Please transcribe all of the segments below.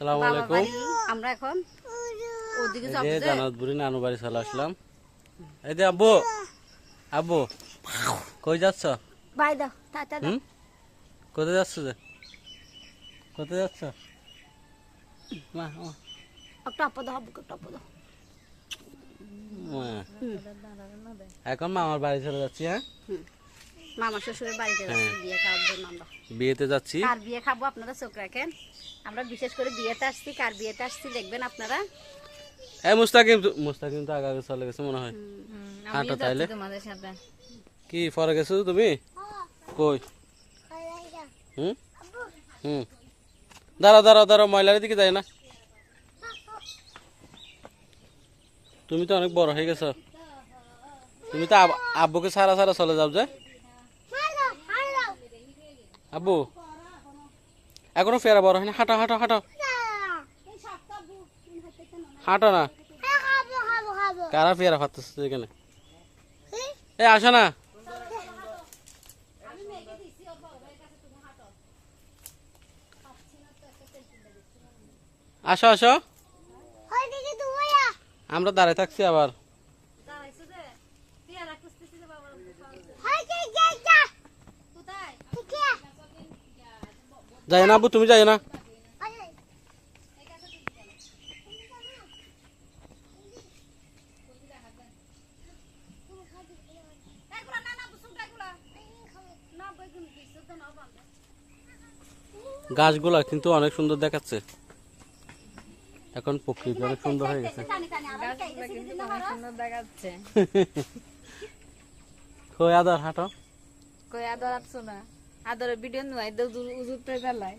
সালামু বাবা আলাইকুম। আমরা এখন ওদিকে যাব যে নানু বাড়ি চলে আসলাম। এই যে আব্বু আব্বু কই যাচ্ছ? বাই দাও টাটা দাও। কোথায় যাচ্ছ যে? কোথায় যাচ্ছ? মা মা, একটা আপদ দাও বুকে টপ দাও। এখন মামার বাড়ি চলে যাচ্ছি হ্যাঁ? মামা শ্বশুরের বাড়িতে যাচ্ছি বিয়ে খাওয়ার জন্য আমরা। বিয়েতে যাচ্ছি? কার বিয়ে খাব আপনারা চোখ রাখেন। আমরা বিশেষ করে বিয়েতে আসছি কার বিয়েতে আসছি দেখবেন আপনারা। এই মুস্তাকিম মুস্তাকিম তো আগে চলে গেছে মনে হয়। হাঁটো তাইলে কি পরে গেছো তুমি? কই? হুম? হুম। দাঁড়াও দাঁড়াও দাঁড়াও ময়লার দিকে যাই না। তুমি তো অনেক বড় হয়ে গেছো। তুমি তো আব্বুকে সারা সারা চলে যাও যে। আব্বু। এখনও ফেরা বড় হয়নি হাঁটো হাঁটো হাঁটো। হাঁটো না। কারা ফেরা ফাটতেছে এখানে? এ আসো না। আসো আসো। আমরা দাঁড়ায় থাকছি আবার। যাই না আব্বু তুমি যাই না। গাছগুলা কিন্তু অনেক সুন্দর দেখাচ্ছে। এখন প্রকৃতি অনেক সুন্দর হয়ে গেছে। কই আদর হাঁটো। কই আদর আসছো না? আদরের ভিডিও নয় তো উজুতে বেলায়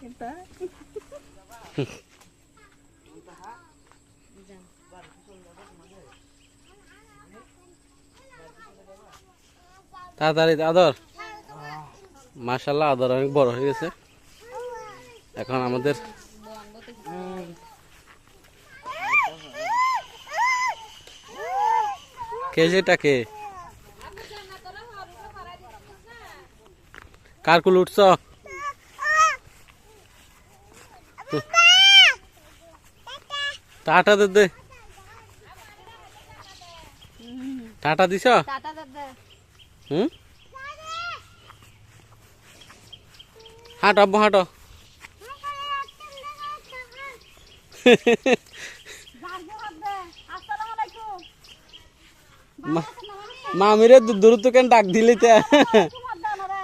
কিন্তু তাড়াতাড়ি, আদর। মাশাল্লাহ আদর অনেক বড় হয়ে গেছে। এখন আমাদের কে যেটা কে? কার কুল উঠছ? টাটা দে টাটা দিছ? হুম? হাঁটো আব্বু হাঁটো। মামিরে দূর তো কেন ডাক দিলি তে তোমার দানারে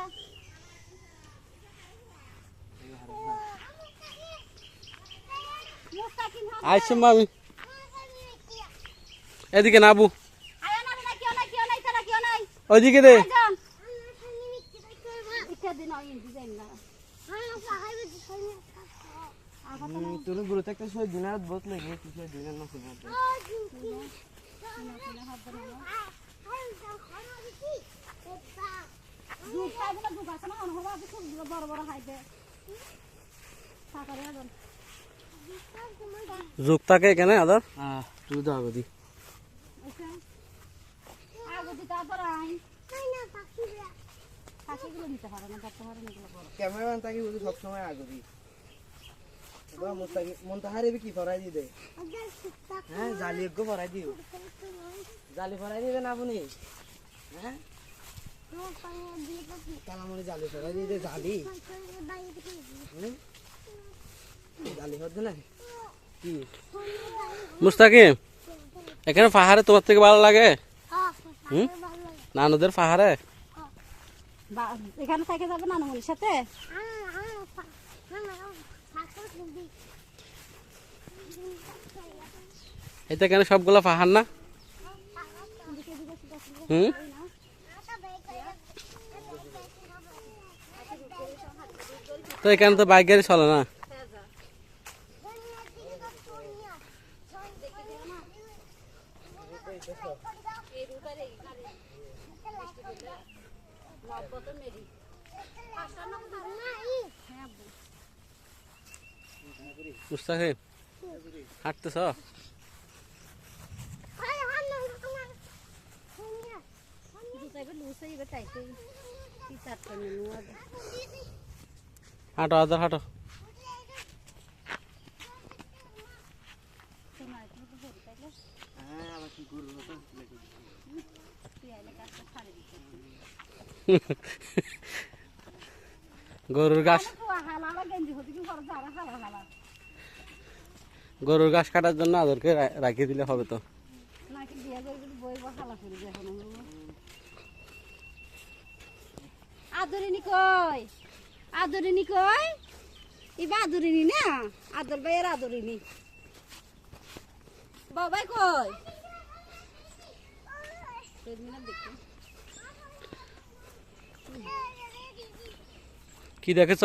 মুস্তাকিম হাত আইসো মামি এদিকে না আবু আয়া না না কিও নাই কিও নাই তারা নাই ওইদিকে দে তুমি গুরুতে একটা সময় দিনার বোত লাগে কিছু দিনের না শুনে বড় বড় খাইতে সাকারে যান যোগ থাকে এখানে আদর? আহ তুই দাও গদি ওকে আগে দিতে আবার আই। পাখিগুলো নিতে পারে না ধরতে পারে না এগুলো বড়। ক্যামেরাম্যান তাকে বুঝি সবসময় আগদি। মন্তাহারে কি ফরাই দি দে? হ্যাঁ জালি এক ফরাই দিও। জালি ফরাই দিবেন আপনি হ্যাঁ? জালি ফরাই দিয়ে দে জালি হুম? জালি হচ্ছে না কি মুস্তাকিম এখানে পাহাড়ে তোমার থেকে ভালো লাগে? হুম? নানুদের পাহাড়ে এখানে থেকে যাবে নানুমনির সাথে? এটা এখানে সবগুলো পাহাড় না? হুম? তো এখানে তো বাইক গাড়ি চলে না? মুস্তাকিম হাঁটতেছ হাঁটো আদার হাঁটো হ্যাঁ আবার কি করবো গরুর গাছ। গরুর ঘাস কাটার জন্য আদরকে রাখিয়ে দিলে হবে তো। আদরিনি কই? আদরিনি কই? ইবা আদরিনি না? আদর ভাইয়ের আদরিনি। বাবাই কই? কি দেখেছ?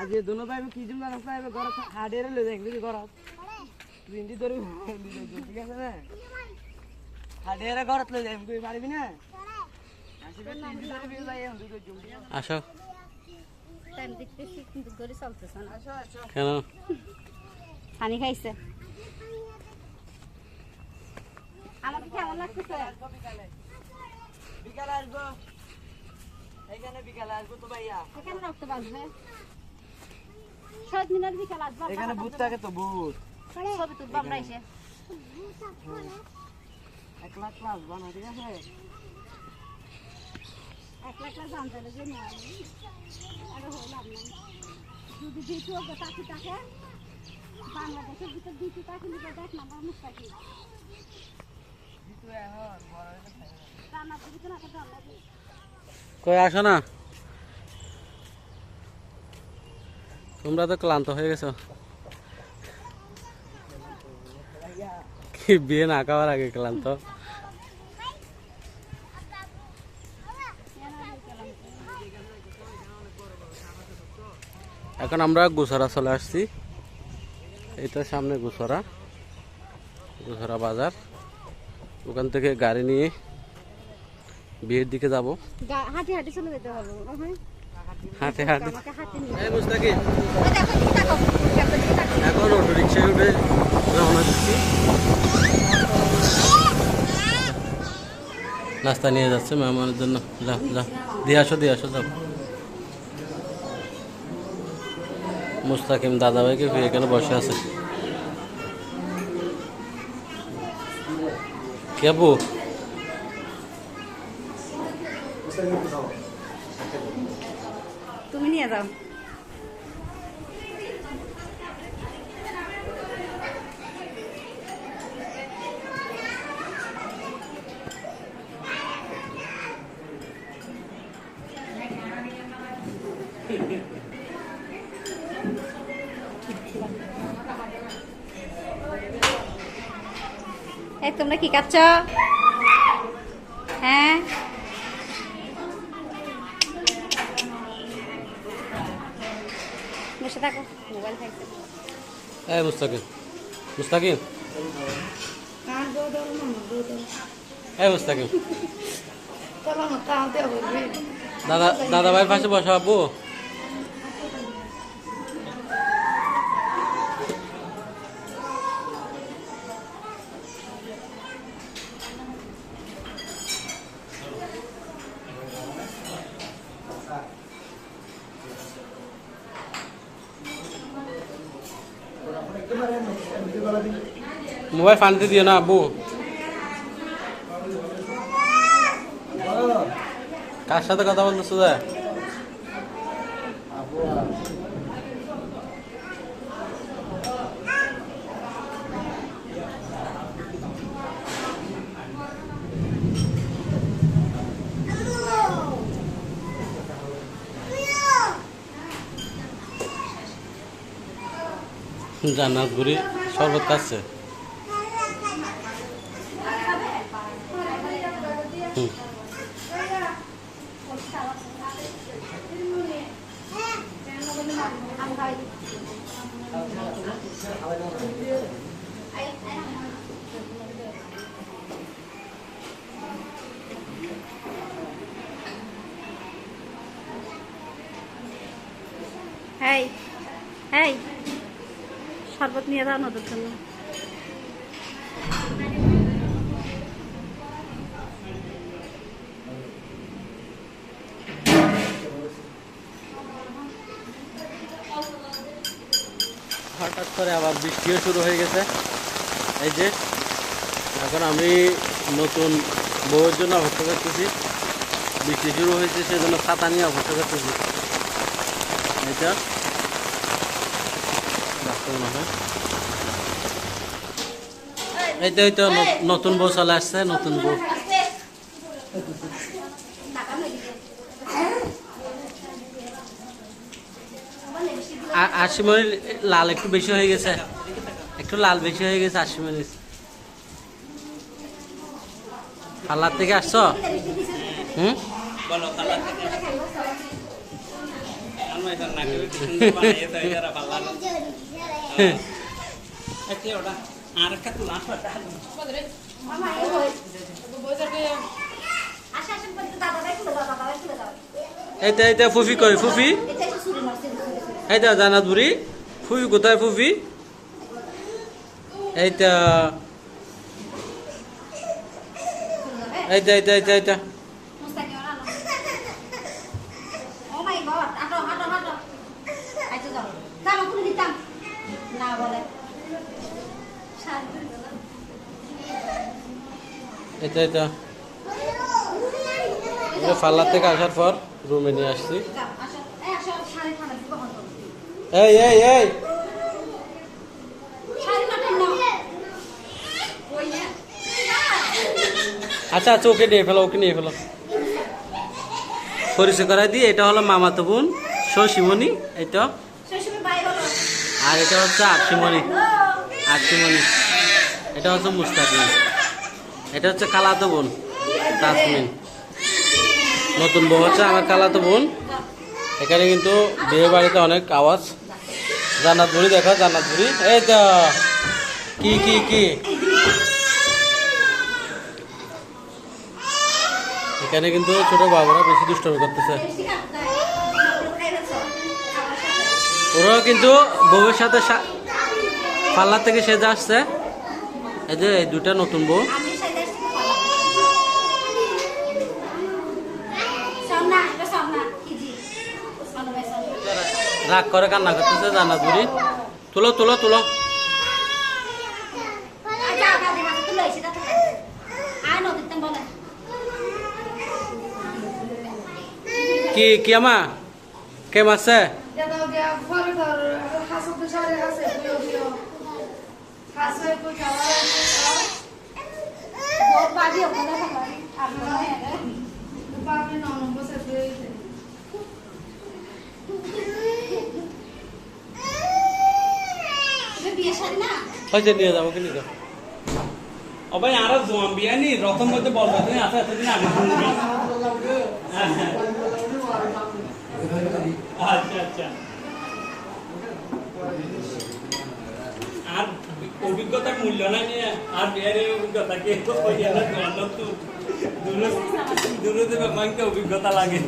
আজ দুনো ভাই কি জুম না হস্তাগে ঘর হাড়ের লই দেখবি ঘর? বিন্দি ধরে ঠিক আছে না? হাড়ের লই যাই কই না আসো। টাইম দেখতেছি কিন্তু গড়ি চলতেছে না। আসো আসো কেন? পানি খাইছে। আমাকে কেমন লাগতেছে? বিকালে। বিকালে আসব। এইখানে বিকালে আসব তো ভাইয়া। এখানে রক্ত বাঁচবে সাত মিনিট বিকাল আসবে এখানে ভূত থাকে তো ভূত। ছবি তুলবো আমরা এসে। এক লাখ ক্লাস বানা ঠিক আছে? জানতে যে আরে না যদি দ্বিতীয় তাকে তাকে বাংলাদেশের ভিতর দ্বিতীয় তাকে দেখ কই আসো না। তোমরা তো ক্লান্ত হয়ে গেছো। কি বিয়ে না খাওয়ার আগে ক্লান্ত? এখন আমরা গুসরা চলে আসছি। এটা সামনে গুসরা গুসরা বাজার। ওখান থেকে গাড়ি নিয়ে বিয়ের দিকে যাব। হাঁটি হাঁটি চলে যেতে হবে। হাঁটে হাঁটে। মুস্তাকিম এখন অটো রিক্সায় উঠে রওনা দিচ্ছি। নাস্তা নিয়ে যাচ্ছে মেহমানের জন্য। যা যা দিয়ে আসো দিয়ে আসো যাও। মুস্তাকিম দাদাভাইকে ফিরে এখানে বসে আছে কে আপু তুমি নিয়ে যাও এই তোমরা কি খাচ্ছ? হ্যাঁ? বসে থাকো মোবাইল খাইছে এই মুস্তাকিম মুস্তাকিম এই মুস্তাকিম দাদা দাদাভাইয়ের পাশে বসা আব্বু। মোবাইল ফানতে দিও না আব্বু কার সাথে কথা বলতেছো দা জান্নাত গুড়ি শরবত কাছে হেই হেই। শরবত নিয়ে যাও নদীর জন্য। হঠাৎ করে আবার বৃষ্টিও শুরু হয়ে গেছে। এই যে, এখন আমি নতুন বউয়ের জন্য অপেক্ষা করতেছি। বৃষ্টি শুরু হয়েছে, সেজন্য ছাতা নিয়ে অপেক্ষা করতেছি। এটা এই তো নতুন বউ চলে আসছে, নতুন বউ। আ- লাল একটু বেশি হয়ে গেছে। একটু লাল বেশি হয়ে গেছে আশি মিনিট পার্লার থেকে আসছো। হুম আসা এই তো এই তো ফুফি কই ফুফি? এই তো জানাত বুড়ি ফুফি কোথায় ফুফি এই তো এই তো এই তো এই তো এই তো Oh my god, ato, ato, ato. আচ্ছা যাও। জামা খুলে দিতাম। না বলে। শাড়ি। এই তো এই তো এই পার্লার থেকে আসার পর রুমে নিয়ে আসছি যাও, আসো। এই আসো, শাড়ি ঠান্ডা দিব কখন করব? এই এই এই। আচ্ছা আচ্ছা ওকে নিয়ে ফেলো, ওকে নিয়ে ফেলো। পরিচয় করাই দিই এটা হলো মামাতো বোন, শশীমণি বলো। আর এটা হচ্ছে আরশিমণি আরশিমণি এটা হচ্ছে মুস্তাকিম এটা হচ্ছে কালাতো বোন, তাসমিন। নতুন বউ হচ্ছে আমার কালাতো বোন। এখানে কিন্তু বিয়ে বাড়িতে অনেক আওয়াজ। জান্নাত বুড়ি দেখো জান্নাত বুড়ি এই তো, কি কি কি? এখানে কিন্তু ছোট বাবুরা বেশি দুষ্টমি করতেছে। ওরাও কিন্তু বউয়ের সাথে পার্লার থেকে সেজে আসছে। এই যে, এই দুটা নতুন বউ আমি সাইডে আসছি তো ভালো। সামনা, এটা সামনা। কি জি? সামনা বাই সামনা। রাগ করে কান্না করতেছে জান্নাত বুড়ি। তুলো তুলো তুলো। আচ্ছা, নদীতে বলে। কি কি আমা? do chale raça হয়েছে নিয়ে যাব কি নিয়ে যাব। ভাই আরও জোয়ান বিয়ানি রকম মধ্যে বলবে তুমি আছে এতদিন আগে আচ্ছা আচ্ছা। আর অভিজ্ঞতার মূল্য নাই নিয়ে আর বিয়ারের অভিজ্ঞতা কে না দূরে দেবে অভিজ্ঞতা লাগে।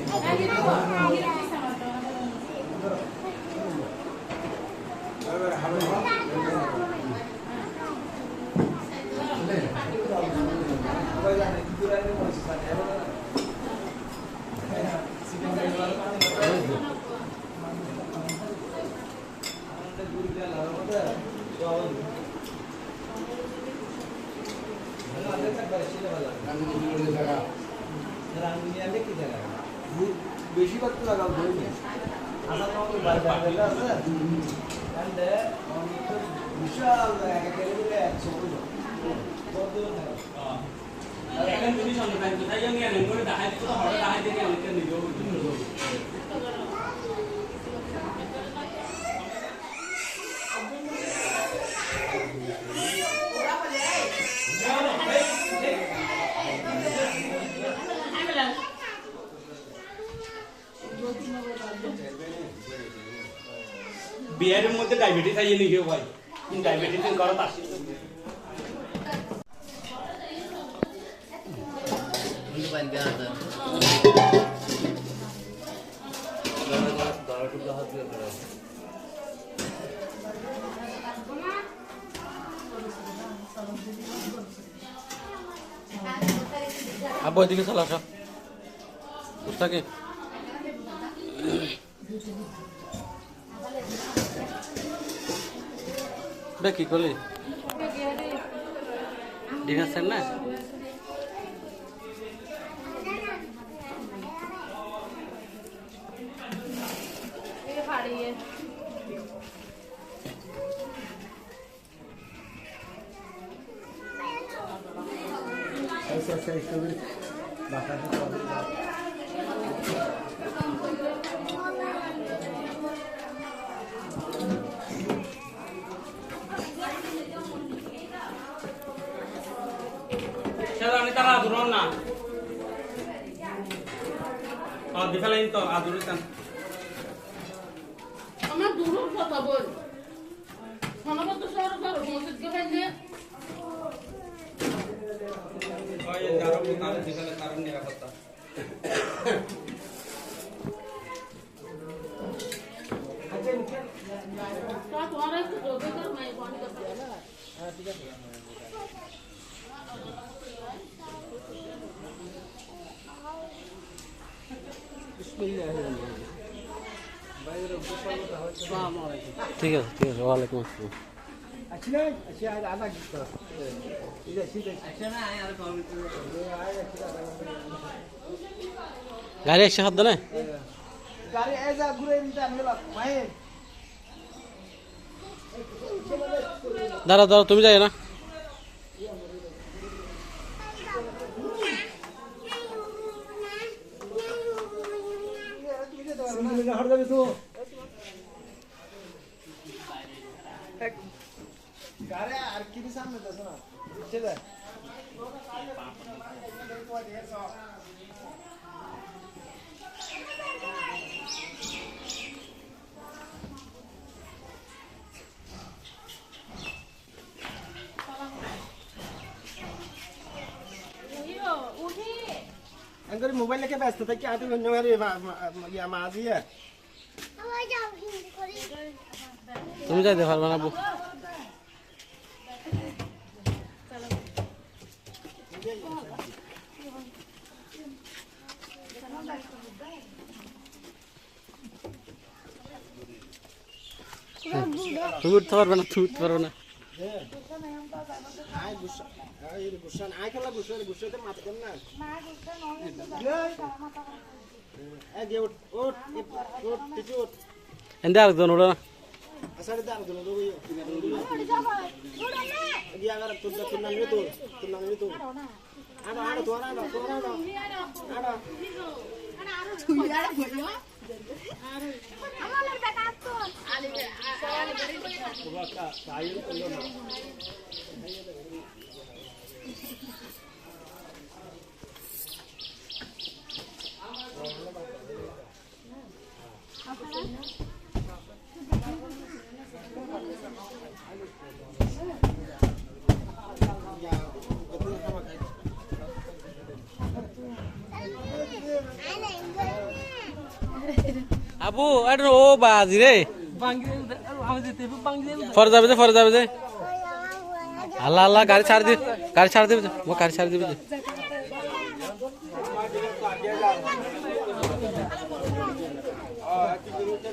বেশি করতে লাগাও ধরি আসার মতো বাইরে আছে মানে বিশাল একেবারে একশো কত এখন যদি সন্ধান কোথায় জানি আনেন করে দেখাই তো বিয়ারের মধ্যে ডায়াবেটিস আইয়ে নি কেউ ভাই। ডায়াবেটিস করো তার আব্বু, এদিকে চলে আসো। মুস্তাকি বে কি করলি ডিনার সেট না Saya Oh, di falain to aduritan. আমার দূর কথা বল সনবত শহর করো মসজিদ কে ফেলে Oh, ya jaro kita di falain taran ni kata. তা তোমার একটু যোগে কর নাই বন্ধ করে ঠিক আছে ঠিক আছে ওয়ালাইকুম আসসালাম। গাড়ি একশো হাত দেয় দাঁড়া দাঁড়া তুমি যাই না গাড়ি আর কি সামনে তো শোনা আমি মোবাইল লেখে ব্যস্ত থাকি আতি অন্য ইয়া মা দিয়ে তুমি যাইতে পারবে না বউ। তুমি উঠতে পারবে না তুমি উঠতে পারবে না আয় গুসা আয় খেলা গুসা গুসাতে মাথা কেন না এই যে ওট ওট ওট টিচি ওট এনতে আরেকজন না আসারে দো এই আগার তুই তুই না নিয়ে তো তুই না নিয়ে তো আনো আনো তো আনো তো আনো আনো আমার বেটা তো আবু এটা ও বাজি রে। ফরে যাবে যে, ফরে যাবে যে। আল্লাহ আল্লাহ, গাড়ি ছাড় দিবে গাড়ি ছাড় দিবে গাড়ি ছাড় দিবে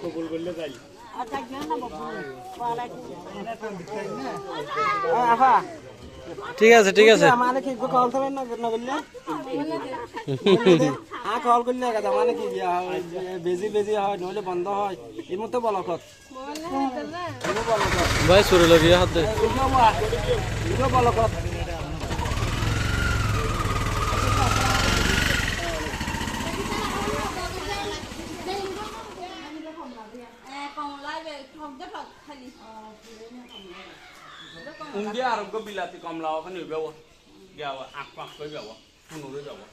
ko bol bol gal. আফা ঠিক আছে ঠিক আছে। মানে কি কল করবে না না বললে হ্যাঁ কল করলে কথা মানে কি বেজি বেজি হয় নইলে বন্ধ হয় এর মধ্যে বলকত বলকত ভাই সুরে লগিয়ে হাত দে। বলকত Go bilati kamla kan ni bewa. Gawa ak pak ko bewa. Nuru bewa.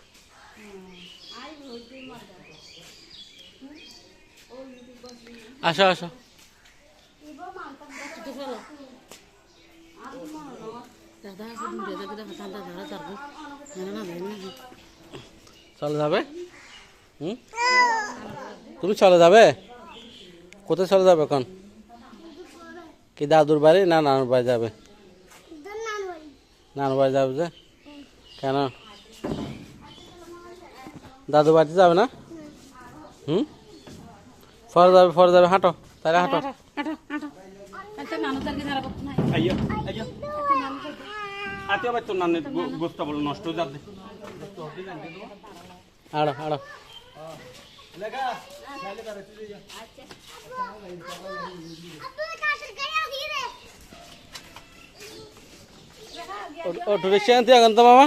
আসো আসো যাব চলে যাবে হুম তুমি চলে যাবে কোথায় চলে যাবে এখন কি দাদুর বাড়ি না নানুর বাড়ি যাবে নানুর বাড়ি যাবে যে কেন দাদুর বাড়িতে যাবে না হুম ফরে যাবে ফরে যাবে হাঁটো তাহলে হাঁটো আটো আচ্ছা মানুষ আর কি ধারা করতে নাই আইয়া আইয়া আতে আবার তোর নানের গোস্তা বলে নষ্ট হয়ে যাবে আড়ো আড়ো অটো রিক্সা আনতে এখন তো মামা?